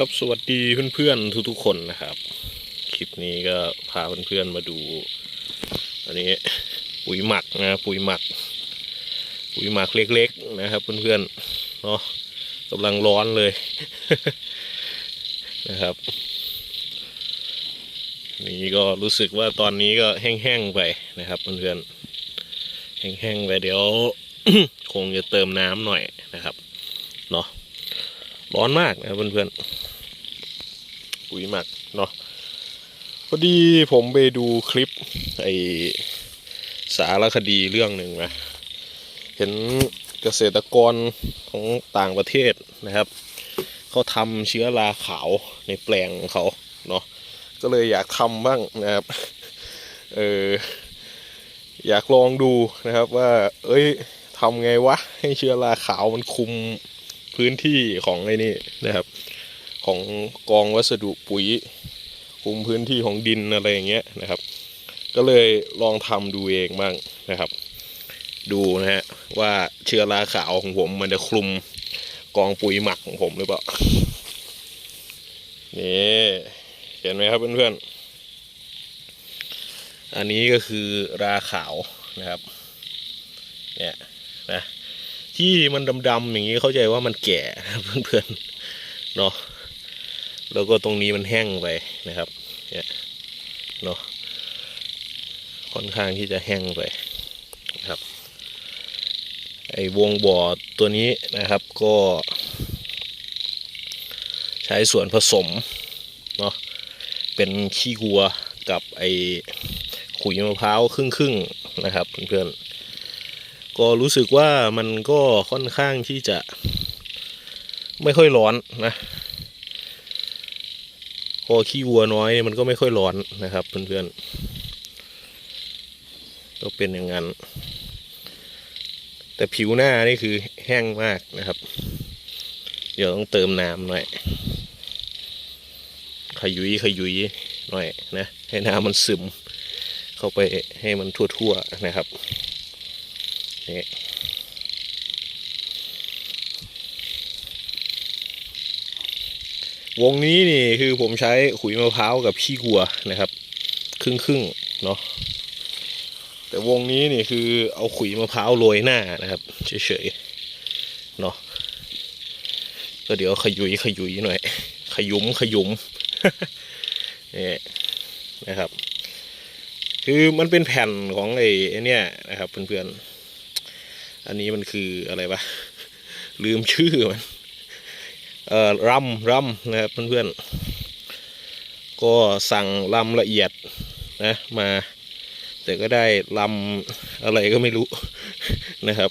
ครับสวัสดีเพื่อนๆทุกๆคนนะครับ คลิปนี้ก็พาเพื่อนๆมาดู อันนี้ปุ๋ยหมักนะปุ๋ยหมัก ปุ๋ยหมักเล็กๆนะครับ เพื่อนๆเนาะกำลังร้อนเลยนะครับ นี่ก็รู้สึกว่าตอนนี้ก็แห้งๆไปนะครับ เพื่อนๆแห้งๆไปเดี๋ยว คงจะเติมน้ำหน่อยนะครับเนาะ ร้อนมากนะเพื่อนๆปุ๋ยหมักเนาะพอดีผมไปดูคลิปไอสารคดีเรื่องหนึ่งนะเห็นเกษตรกรของต่างประเทศนะครับเขาทำเชื้อราขาวในแปลงของเขาเนาะก็เลยอยากทำบ้างนะครับเอออยากลองดูนะครับว่า เอ้ยทำไงวะ ให้เชื้อราขาวมันคุม พื้นที่ของไอ้นี่นะครับ ของกองวัสดุปุ๋ยคุมพื้นที่ของดินอะไรอย่างเงี้ยนะครับ ก็เลยลองทำดูเองบ้างนะครับ ดูนะฮะว่าเชื้อราขาวของผมมันจะคลุมกองปุ๋ยหมักของผมหรือเปล่านี่เห็นไหมครับเพื่อนๆอันนี้ก็คือราขาวนะครับเนี่ยนะ ที่มันดำๆอย่างนี้เข้าใจว่ามันแก่เพื่อนๆเนาะแล้วก็ตรงนี้มันแห้งไปนะครับเนี่ยเนาะค่อนข้างที่จะแห้งไปนะครับ ไอ้วงบ่อตัวนี้นะครับก็ ใช้ส่วนผสมเนาะเป็นขี้วัวกับไอ้ขุยมะพร้าวครึ่งๆนะครับเพื่อนๆ ก็รู้สึกว่ามันก็ค่อนข้างที่จะไม่ค่อยร้อนนะพอขี้วัวน้อยมันก็ไม่ค่อยร้อนนะครับเพื่อนๆก็เป็นอย่างนั้น แต่ผิวหน้านี่คือแห้งมากนะครับ เดี๋ยวต้องเติมน้ำหน่อยขยุยขยุยหน่อยนะ ให้น้ำมันซึม เข้าไปให้มันทั่วๆนะครับ นี่วงนี้นี่คือผมใช้ขุยมะพร้าวกับขี้วัวนะครับ ครึ่งครึ่งๆเนาะแต่วงนี้นี่คือเอาขุยมะพร้าวโรยหน้านะครับเฉยๆเนาะก็เดี๋ยวขยุยขยุยหน่อย ขยุมขยุมนี่นะครับ คือมันเป็นแผ่นของไอ้ไอ้เนี่ยนะครับเพื่อนๆ อันนี้มันคืออะไรปะลืมชื่อมันเอ่อรำรำนะครับเพื่อนๆก็สั่งลำละเอียดนะมา แต่ก็ได้ลำอะไรก็ไม่รู้นะครับ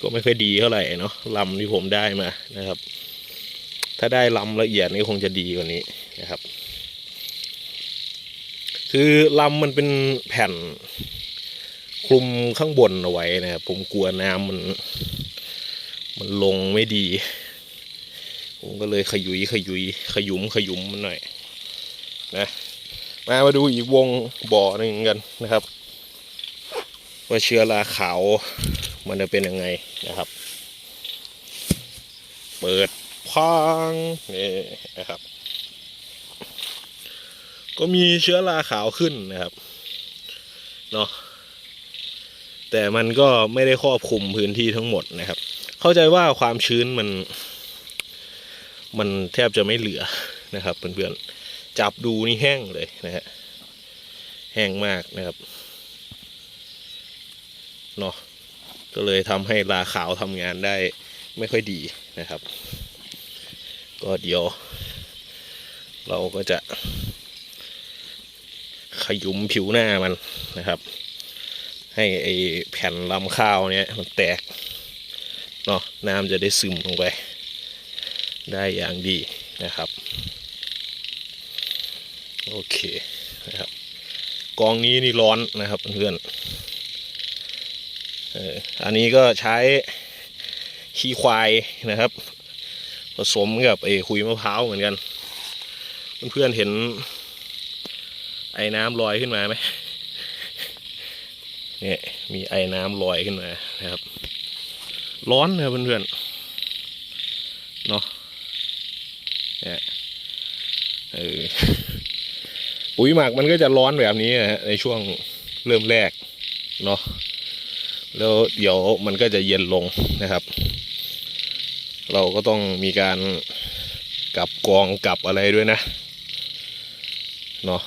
ก็ไม่ค่อยดีเท่าไหร่เนาะลำที่ผมได้มานะครับ ถ้าได้ลำละเอียดนี่คงจะดีกว่านี้นะครับ คือลำมันเป็นแผ่น คลุมข้างบนเอาไว้นะครับผมกลัวน้ำมัน มันลงไม่ดี ผมก็เลยขยุยขยุยขยุมขยุมมันหน่อยนะมามาดูอีกวงบ่อหนึ่งกันนะครับ ว่าเชื้อราขาวมันจะเป็นยังไงนะครับ เปิดพังนี่นะครับ ก็มีเชื้อราขาวขึ้นนะครับเนาะ แต่มันก็ไม่ได้ครอบคลุมพื้นที่ทั้งหมดนะครับ เข้าใจว่าความชื้นมัน มันแทบจะไม่เหลือนะครับเพื่อนๆจับดูนี่แห้งเลยนะฮะแห้งมากนะครับเนาะก็เลยทำให้ราขาวทำงานได้ไม่ค่อยดีนะครับ ก็เดี๋ยว เราก็จะขยุมผิวหน้ามันนะครับ ให้ไอแผ่นลำข้าวเนี้ยมันแตกเนาะน้ำจะได้ซึมลงไป ได้อย่างดีนะครับ โอเคนะครับ กองนี้นี่ร้อนนะครับเพื่อนเอออันนี้ก็ใช้ขี้ควายนะครับ ผสมกับไอ้ขุยมะพร้าวเหมือนกัน เพื่อนๆเห็นไอ้น้ำลอยขึ้นมาไหม เนี่ยมีไอ้น้ำลอยขึ้นมานะครับ ร้อนนะเพื่อนๆเนาะเนี่ยเออปุ๋ยหมักมันก็จะร้อนแบบนี้นะฮะในช่วงเริ่มแรกเนาะแล้วเดี๋ยวมันก็จะเย็นลงนะครับ เราก็ต้องมีการกลับกองกลับอะไรด้วยนะเนาะ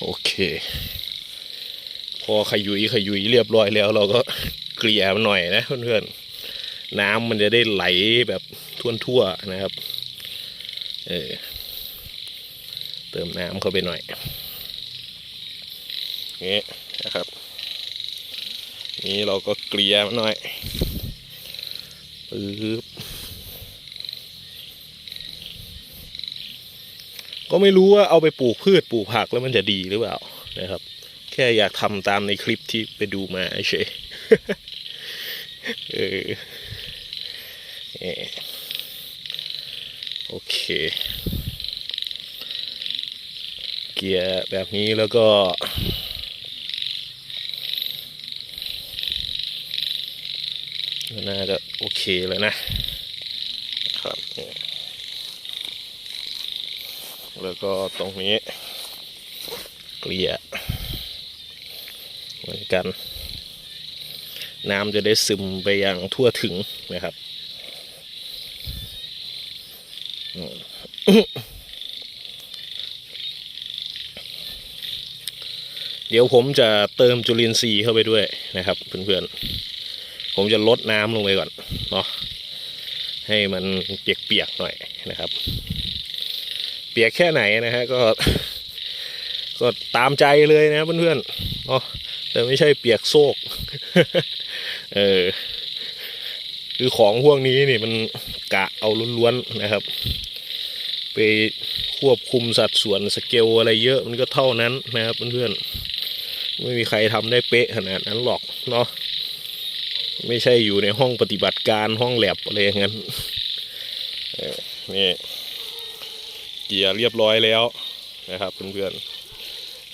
โอเค พอขยุยขยุยเรียบร้อยแล้ว เราก็เกลี่ยมันหน่อยนะเพื่อนๆน้ำมันจะได้ไหลแบบทั่วๆนะครับ เออเติมน้ำเข้าไปหน่อยนี่นะครับ นี่เราก็เกลี่ยมันหน่อยปึ๊บก็ไม่รู้ว่าเอาไปปลูกพืชปลูกผักแล้วมันจะดีหรือเปล่านะครับ แค่อยากทำตามในคลิปที่ไปดูมาเฉยเออโอเค เกียร์แบบนี้แล้วก็ น่าจะโอเคเลยนะครับ แล้วก็ตรงนี้ เกลี่ย เหมือนกัน น้ำจะได้ซึมไปอย่างทั่วถึงนะครับเดี๋ยวผมจะเติมจุลินทรีย์เข้าไปด้วยนะครับเพื่อนๆ ผมจะลดน้ำลงไปก่อนเนาะให้มันเปียกๆหน่อยนะครับ เปียกแค่ไหนนะฮะก็ก็ตามใจเลยนะเพื่อนๆเนาะ แต่ไม่ใช่เปียกโซก เออ คือของพวกนี้นี่มันกะเอาล้วนๆนะครับ ไปควบคุมสัดส่วนสเกลอะไรเยอะมันก็เท่านั้นนะครับเพื่อนๆ ไม่มีใครทำได้เป๊ะขนาดนั้นหรอกเนาะ ไม่ใช่อยู่ในห้องปฏิบัติการห้องแลบอะไรอย่างนั้นเออนี่เกียร์เรียบร้อยแล้วนะครับเพื่อนๆ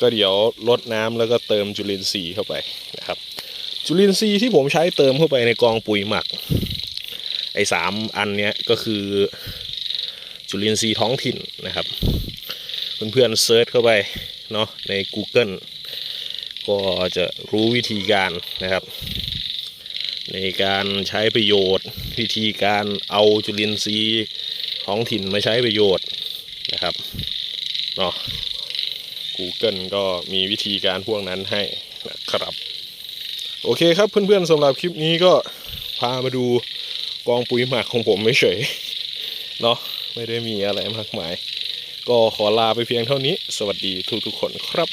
ก็เดี๋ยวลดน้ำแล้วก็เติมจุลินทรีย์เข้าไปนะครับ จุลินทรีย์ที่ผมใช้เติมเข้าไปในกองปุ๋ยหมัก ไอ้สามอันเนี้ยก็คือจุลินทรีย์ท้องถิ่นนะครับ เพื่อนๆเซิร์ชเข้าไปเนาะใน Google ก็จะรู้วิธีการนะครับ ในการใช้ประโยชน์ วิธีการเอาจุลินทรีย์ท้องถิ่นมาใช้ประโยชน์นะครับเนาะ Google ก็มีวิธีการพวกนั้นให้นะครับ โอเคครับเพื่อนๆสำหรับคลิปนี้ก็พามาดูกองปุ๋ยหมักของผมไม่เฉยเนาะไม่ได้มีอะไรมากมาย ก็ขอลาไปเพียงเท่านี้ สวัสดีทุกๆคนครับ